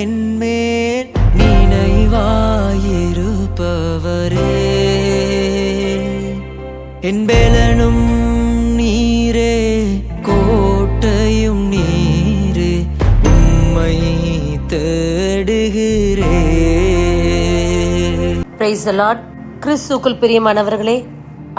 என்மேல் நினைவாயிருப்பவரே. என் பெலனும் நீரே கோட்டையும் நீரே உம்மை தேடுகிறே. பிரைஸ் லார்ட் கிறிஸ்துக்குள் பிரியமானவர்களே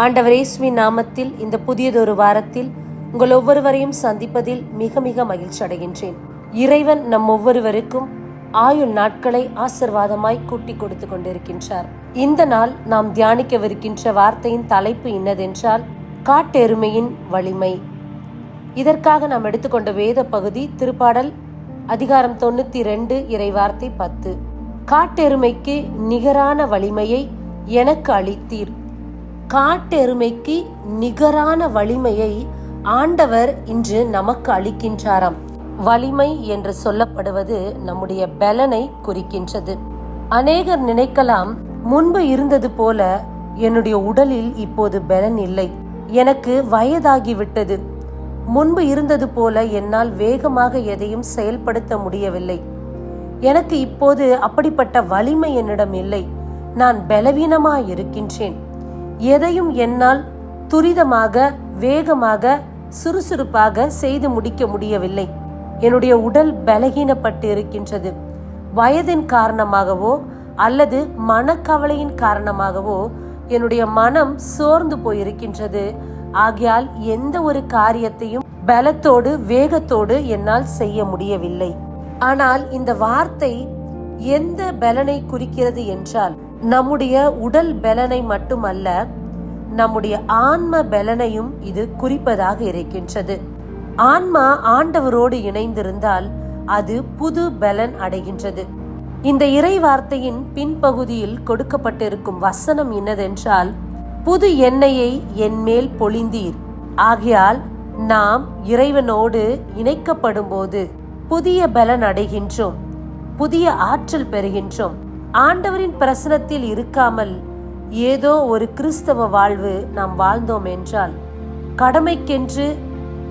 ஆண்டவர் இயேசுவின் நாமத்தில் இந்த புதியதொரு வாரத்தில் உங்கள் ஒவ்வொருவரையும் சந்திப்பதில் மிக மிக மகிழ்ச்சி அடைகின்றேன். இறைவன் நம் ஒவ்வொருவருக்கும் ஆயுள் நாட்களை ஆசிர்வாதமாய் கூட்டி கொடுத்து கொண்டிருக்கின்றார். இந்த நாள் நாம் தியானிக்கவிருக்கின்ற வார்த்தையின் தலைப்பு இன்னதென்றால் காட்டெருமையின் வலிமை. இதற்காக நாம் எடுத்துக்கொண்ட வேத பகுதி திருப்பாடல் அதிகாரம் தொண்ணூத்தி ரெண்டு இறைவார்த்தை பத்து. காட்டெருமைக்கு நிகரான வலிமையை எனக்கு அளித்தீர். காட்டெருமைக்கு நிகரான வலிமையை ஆண்டவர் இன்று நமக்கு அளிக்கின்றாராம். வலிமை என்று சொல்லப்படுவது நம்முடைய பலனை குறிக்கின்றது. அநேகர் நினைக்கலாம் முன்பு இருந்தது போல என்னுடைய உடலில் இப்போது பலன் இல்லை. எனக்கு வயதாகிவிட்டது. முன்பு இருந்தது போல என்னால் வேகமாக எதையும் செயல்படுத்த முடியவில்லை. எனக்கு இப்போது அப்படிப்பட்ட வலிமை என்னிடம் இல்லை. நான் பலவீனமாக இருக்கின்றேன் எதையும் என்னால் துரிதமாக வேகமாக சுறுசுறுப்பாக செய்து முடிக்க முடியவில்லை. என்னுடைய உடல் பலகீனப்பட்டு இருக்கின்றது வயதின் காரணமாகவோ அல்லது மனக்கவலையின் காரணமாகவோ என்னுடைய மனம் சோர்ந்து போயிருக்கின்றது. ஆகையால் எந்த ஒரு காரியத்தையும் பலத்தோடு வேகத்தோடு என்னால் செய்ய முடியவில்லை. ஆனால் இந்த வார்த்தை எந்த பலனை குறிக்கிறது என்றால் நம்முடைய உடல் பலனை மட்டுமல்ல நம்முடைய ஆன்ம பலனையும் இது குறிப்பதாக இருக்கின்றது. ஆன்மா ஆண்டவரோடு இணைந்திருந்தால் அது புது பலன் அடைகின்றது. இந்த இறை வார்த்தையின் பின்பகுதியில் கொடுக்கப்பட்டிருக்கும் வசனம் என்னதென்றால் புது எண்ணெயை என் மேல் பொழிந்தீர். ஆகையால் நாம் இறைவனோடு இணைக்கப்படும் போது புதிய பலன் அடைகின்றோம் புதிய ஆற்றல் பெறுகின்றோம். ஆண்டவரின் பிரசனத்தில் இருக்காமல் ஏதோ ஒரு கிறிஸ்தவ வாழ்வு நாம் வாழ்ந்தோம் என்றால் கடமைக்கென்று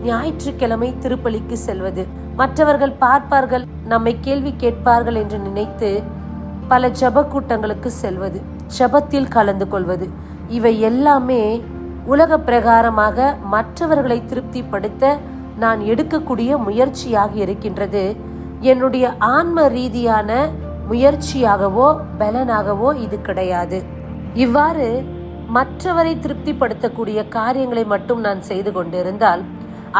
ஞாயிற்றுக்கிழமை திருப்பலிக்கு செல்வது. மற்றவர்கள் பார்ப்பார்கள் நம்மை கேள்வி கேட்பார்கள் என்று நினைத்து பல ஜப கூட்டங்களுக்கு செல்வது ஜபத்தில் கலந்து கொள்வது. இவை எல்லாமே உலக பிரகாரமாக மற்றவர்களை திருப்திப்படுத்த நான் எடுக்கக்கூடிய முயற்சியாக இருக்கின்றது. என்னுடைய ஆன்ம ரீதியான முயற்சியாகவோ பலனாகவோ இது கிடையாது. இவ்வாறு மற்றவரை திருப்திப்படுத்தக்கூடிய காரியங்களை மட்டும் நான் செய்து கொண்டிருந்தால்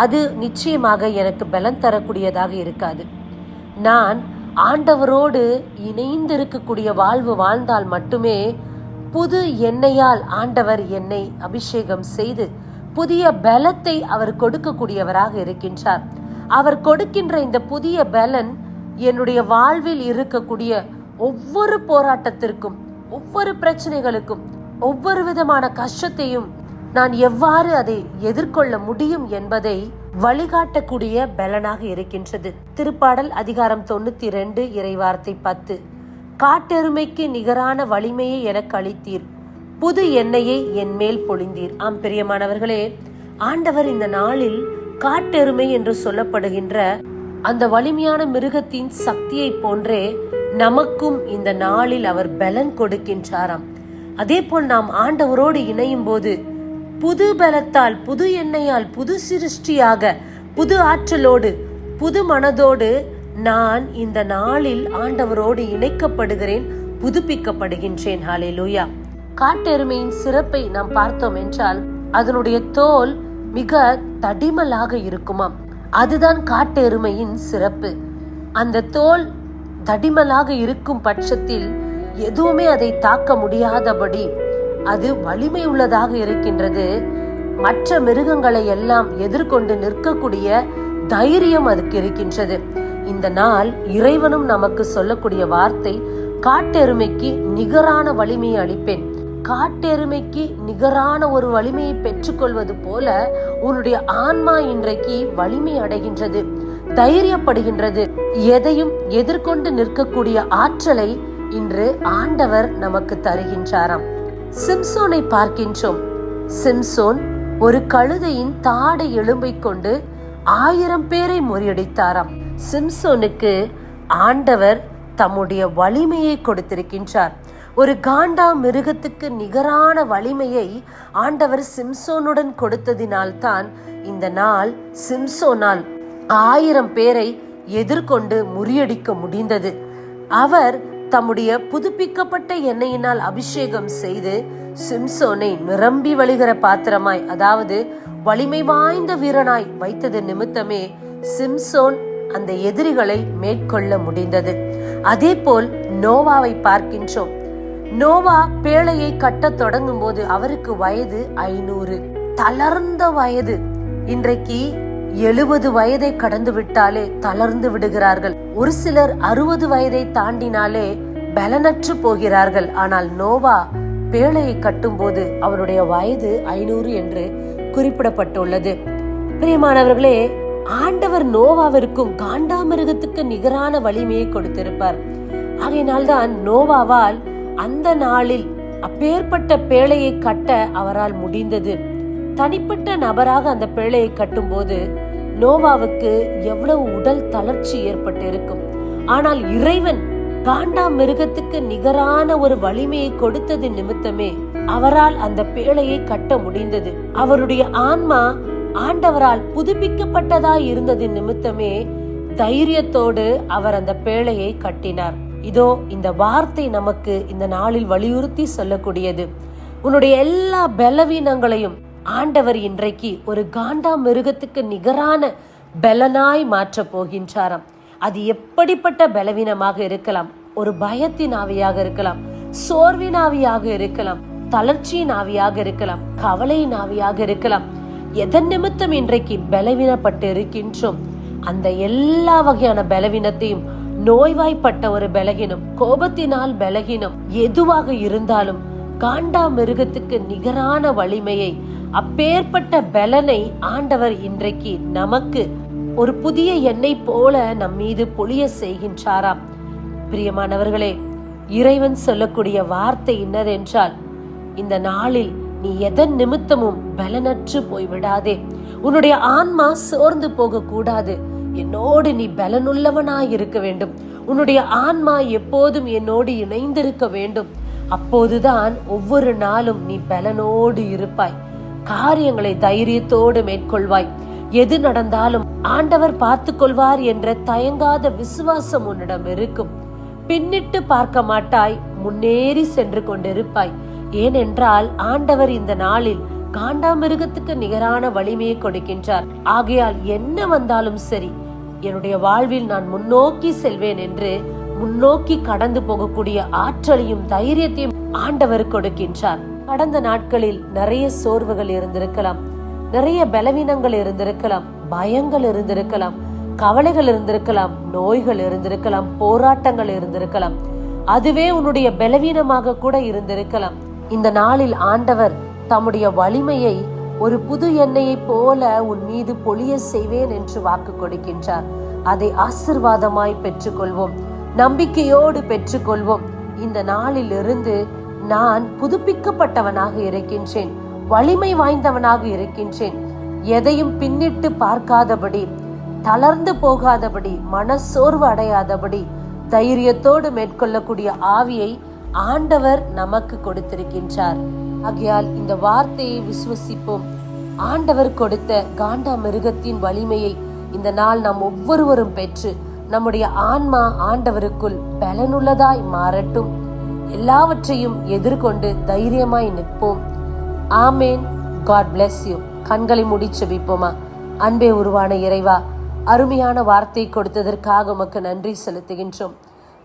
அது நிச்சயமாக எனக்கு பலன் தரக்கூடியதாக இருக்காது. நான் ஆண்டவரோடு இணைந்து இருக்கக்கூடிய வாழ்வு வாழ்ந்தால் மட்டுமே புது எண்ணெயால் ஆண்டவர் என்னை அபிஷேகம் செய்து புதிய பலத்தை அவர் கொடுக்கக்கூடியவராக இருக்கின்றார். அவர் கொடுக்கின்ற இந்த புதிய பலன் என்னுடைய வாழ்வில் இருக்கக்கூடிய ஒவ்வொரு போராட்டத்திற்கும் ஒவ்வொரு பிரச்சனைகளுக்கும் ஒவ்வொரு விதமான கஷ்டத்தையும் நான் எவ்வாறு அதை எதிர்கொள்ள முடியும் என்பதை வழிகாட்டக்கூடிய பலனாக இருக்கின்றது. திருப்பாடல் அதிகாரம் தொண்ணூத்தி ரெண்டு இறைவார்த்தை பத்து. காட்டெருமைக்கு நிகரான வலிமையை எனக்கு அளித்தீர். புது எண்ணெயை என் மேல் பொழிந்தீர். ஆம் பிரியமானவர்களே ஆண்டவர் இந்த நாளில் காட்டெருமை என்று சொல்லப்படுகின்ற அந்த வலிமையான மிருகத்தின் சக்தியை போன்றே நமக்கும் இந்த நாளில் அவர் பலன் கொடுக்கின்றாராம். அதே போல் நாம் ஆண்டவரோடு இணையும் போது புது பலத்தால் புது எண்ணெயால் புது சிருஷ்டியாக புது ஆற்றலோடு புது மனதோடு நான் இந்த நாளில் ஆண்டவரோடு இணைக்கப்படுகிறேன் புதுப்பிக்கப்படுகின்றேன். ஹalleluya. காட்டெருமையின் சிறப்பை நாம் பார்த்தோம் என்றால் அதனுடைய தோல் மிக தடிமலாக இருக்குமாம். அதுதான் காட்டெருமையின் சிறப்பு. அந்த தோல் தடிமலாக இருக்கும் பட்சத்தில் எதுவுமே அதை தாக்க முடியாதபடி அது வலிமை உள்ளதாக இருக்கின்றது. மற்ற மிருகங்களை எல்லாம் எதிர்கொண்டு நிற்கக்கூடிய தைரியம் அதுக்கு இருக்கின்றது. இந்த நாள் இறைவனும் நமக்கு சொல்லக்கூடிய வார்த்தை காட்டெருமைக்கு நிகரான வலிமையை அளிப்பேன். காட்டெருமைக்கு நிகரான ஒரு வலிமையை பெற்றுக்கொள்வது போல உன்னுடைய ஆன்மா இன்றைக்கு வலிமை அடைகின்றது தைரியப்படுகின்றது. எதையும் எதிர்கொண்டு நிற்கக்கூடிய ஆற்றலை இன்று ஆண்டவர் நமக்கு தருகின்றாராம். சிம்சோனை பார்க்கின்றோம். சிம்சோன் ஒரு கழுதையின் தாடை எலும்பை கொண்டு ஆயிரம் பேரை முறியடித்தாராம். சிம்சோனுக்கு ஆண்டவர் தம்முடைய வலிமையை கொடுத்திருக்கின்றார். ஒரு காண்டா மிருகத்துக்கு நிகரான வலிமையை ஆண்டவர் சிம்சோனுடன் கொடுத்ததினால்தான் இந்த நாள் சிம்சோனால் ஆயிரம் பேரை எதிர்கொண்டு முறியடிக்க முடிந்தது. அவர் தம்முடைய புதுப்பிக்கப்பட்ட எண்ணெயினால் அபிஷேகம் செய்து சிம்சோனை நிரம்பி வழிகிற பாத்திரமாய் அதாவது வலிமை வாய்ந்த வீரனாய் வைத்தது நிமித்தமே சிம்சோன் அந்த எதிரிகளை மேற்கொள்ள முடிந்தது. அதே போல் நோவாவை பார்க்கின்றோம். நோவா பேழையை கட்டத் தொடங்கும் போது அவருக்கு வயது ஐநூறு. தளர்ந்த வயது. இன்றைக்கு எழுபது வயதை கடந்து விட்டாலே தளர்ந்து விடுகிறார்கள். ஒரு சிலர் அறுபது வயதை தாண்டினாலே பலனற்று போகிறார்கள். ஆனால் நோவா பேழையை கட்டும்போது அவருடைய வயது ஐநூறு என்று குறிப்பிடப்பட்டுள்ளது. பிரியமானவர்களே ஆண்டவர் நோவாவிற்கும் காண்டாமிருகத்துக்கு நிகரான வலிமையை கொடுத்திருப்பார். ஆகையினால்தான் நோவாவால் அந்த நாளில் அப்பேற்பட்ட பேழையை கட்ட அவரால் முடிந்தது. தனிப்பட்ட நபராக அந்த பேழையை கட்டும்போது நோவாவுக்கு எவ்வளவு உடல் தளர்ச்சி ஏற்பட்டு இருக்கும் ஆனால் இறைவன் காண்டா மிருகத்துக்கு நிகரான ஒரு வலிமையை கொடுத்தது நிமித்தமே அவரால் அந்த பேழையை கட்ட முடிந்தது. அவருடைய ஆன்மா ஆண்டவரால் புதுப்பிக்கப்பட்டதாய் இருந்தது நிமித்தமே தைரியத்தோடு அவர் அந்த பேழையை கட்டினார். இதோ இந்த வார்த்தை நமக்கு இந்த நாளில் வலியுறுத்தி சொல்லக்கூடியது. உன்னுடைய எல்லா பலவீனங்களையும் ஆண்டவர் இன்றைக்கு ஒரு காண்டா மிருகத்துக்கு நிகரான பலனாய் மாற்றப் போகின்றாராம். அது எப்படிப்பட்ட பலவீனமாக இருக்கலாம்? ஒரு பயத்தின் ஆவியாக இருக்கலாம் சோர்வின் ஆவியாக இருக்கலாம் தளர்ச்சியின் ஆவியாக இருக்கலாம் கவலையின் ஆவியாக இருக்கலாம். எதன் நிமித்தம் இன்றைக்கு பலவீனப்பட்டு இருக்கின்றோம்? அந்த எல்லா வகையான பலவீனத்தையும் நோய்வாய்ப்பட்ட ஒரு பலகீனம் கோபத்தினால் பலகீனம் எதுவாக இருந்தாலும் காண்டா மிருகத்துக்கு நிகரான வலிமையை அப்பேற்பட்ட பலனை ஆண்டவர் இன்றைக்கு நமக்கு ஒரு புதிய எண்ணெய் போல நம் மீது பொழிய செய்கின்றாராம். பிரியமானவர்களே இறைவன் சொல்லக்கூடிய வார்த்தை என்னதென்றால் இந்த நாளில் நீ எதன் நிமித்தமும் பலனற்று போய்விடாதே. உன்னுடைய ஆன்மா சோர்ந்து போக கூடாது என்னோடு நீ பலனுள்ளவனாய் இருக்க வேண்டும். உன்னுடைய ஆன்மா எப்போதும் என்னோடு இணைந்திருக்க வேண்டும். அப்போதுதான் ஒவ்வொரு நாளும் நீ பலனோடு இருப்பாய். காரியங்களை தைரியத்தோடு மேற்கொள்வாய். எது நடந்தாலும் ஆண்டவர் பார்த்து கொள்வார் என்ற தயங்காத விசுவாசம் உன்னிடம் இருக்கும். பின்னிட்டு பார்க்க மாட்டாய் முன்னேறி சென்று கொண்டிருப்பாய். ஏனென்றால் ஆண்டவர் இந்த நாளில் காண்டாமிருகத்துக்கு நிகரான வலிமையை கொடுக்கின்றார். ஆகையால் என்ன வந்தாலும் சரி என்னுடைய வாழ்வில் நான் முன்னோக்கி செல்வேன் என்று முன்னோக்கி கடந்து போகக்கூடிய ஆற்றலையும் தைரியத்தையும் ஆண்டவர் கொடுக்கின்றார். கடந்த நாட்களில் நிறைய சோர்வுகள் இருந்திருக்கலாம். நிறைய பலவீனங்கள் இருந்திருக்கலாம். பயங்கள் இருந்திருக்கலாம். கவலைகள் இருந்திருக்கலாம். நோய்கள் இருந்திருக்கலாம். போராட்டங்கள் இருந்திருக்கலாம். அதுவே உன்னுடைய பலவீனமாக கூட இருந்திருக்கலாம். இந்த நாளில் ஆண்டவர் தம்முடைய வலிமையை ஒரு புது எண்ணெயை போல உன் மீது பொழிய செய்வேன் என்று வாக்கு கொடுக்கின்றார். அதை ஆசிர்வாதமாய் பெற்றுக்கொள்வோம். நம்பிக்கையோடு பெற்றுக்கொள்வோம். இந்த நாளில் இருந்து நான் புதுப்பிக்கப்பட்டவனாக இருக்கின்றேன் வலிமை வாய்ந்தவனாக இருக்கின்றேன். எதையும் பின்னிட்டு பார்க்காதபடி தளர்ந்து போகாதபடி மனசோர்வு அடையாதபடி தைரியத்தோடு மேற்கொள்ளக்கூடிய ஆவியை ஆண்டவர் நமக்கு கொடுத்திருக்கின்றார். ஆகையால் இந்த வார்த்தையை விசுவசிப்போம். ஆண்டவர் கொடுத்த காண்டா மிருகத்தின் வலிமையை இந்த நாள் நாம் ஒவ்வொருவரும் பெற்று நம்முடைய ஆன்மா ஆண்டவருக்குள் பலனுள்ளதாய் மாறட்டும். எல்லாவற்றையும் எதிர்கொண்டு தைரியமாய் நிற்போம். ஆமேன். காட் பிளஸ் யூ கண்களை மூடி செபிப்போமா? அன்பே உருவான இறைவா அருமையான வார்த்தை கொடுத்ததற்காக உமக்கு நன்றி செலுத்துகின்றோம்.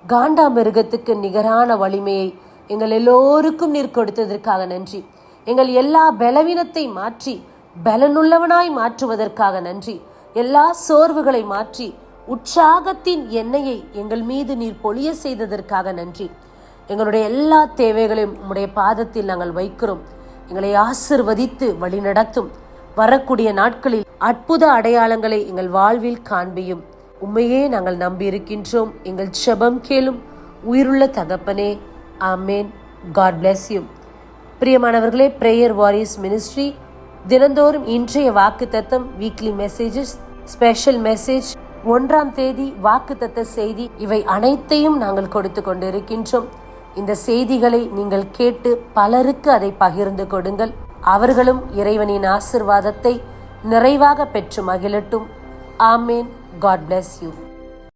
காண்டா மிருகத்துக்கு நிகரான வலிமையை எங்கள் எல்லோருக்கும் நீர் கொடுத்ததற்காக நன்றி. எங்கள் எல்லா பலவீனத்தை மாற்றி பலனுள்ளவனாய் மாற்றுவதற்காக நன்றி. எல்லா சோர்வுகளை மாற்றி உற்சாகத்தின் எண்ணெயை எங்கள் மீது நீர் பொழிய செய்ததற்காக நன்றி. எங்களுடைய எல்லா தேவைகளையும் உம்முடைய பாதத்தில் நாங்கள் வைக்கிறோம். எங்களை ஆசிர்வதித்து வழிநடத்தும். வரக்கூடிய நாட்களில் அற்புத அடையாளங்களை எங்கள் வாழ்வில் காண்பியும். உண்மையே நாங்கள் நம்பியிருக்கின்றோம். எங்கள் செபம் கேளும். உயிருள்ள தகப்பனே ஆமேன். காட் bless யூ பிரியமானவர்களே பிரேயர் வாரியர்ஸ் மினிஸ்ட்ரி தினந்தோறும் இன்றைய வாக்கு தத்தம் வீக்லி மெசேஜஸ் ஸ்பெஷல் மெசேஜ் ஒன்றாம் தேதி வாக்குத்தத்த செய்தி இவை அனைத்தையும் நாங்கள் கொடுத்து கொண்டிருக்கின்றோம். இந்த செய்திகளை நீங்கள் கேட்டு பலருக்கு அதை பகிர்ந்து கொடுங்கள். அவர்களும் இறைவனின் ஆசிர்வாதத்தை நிறைவாக பெற்று மகிழட்டும். ஆமேன். God bless you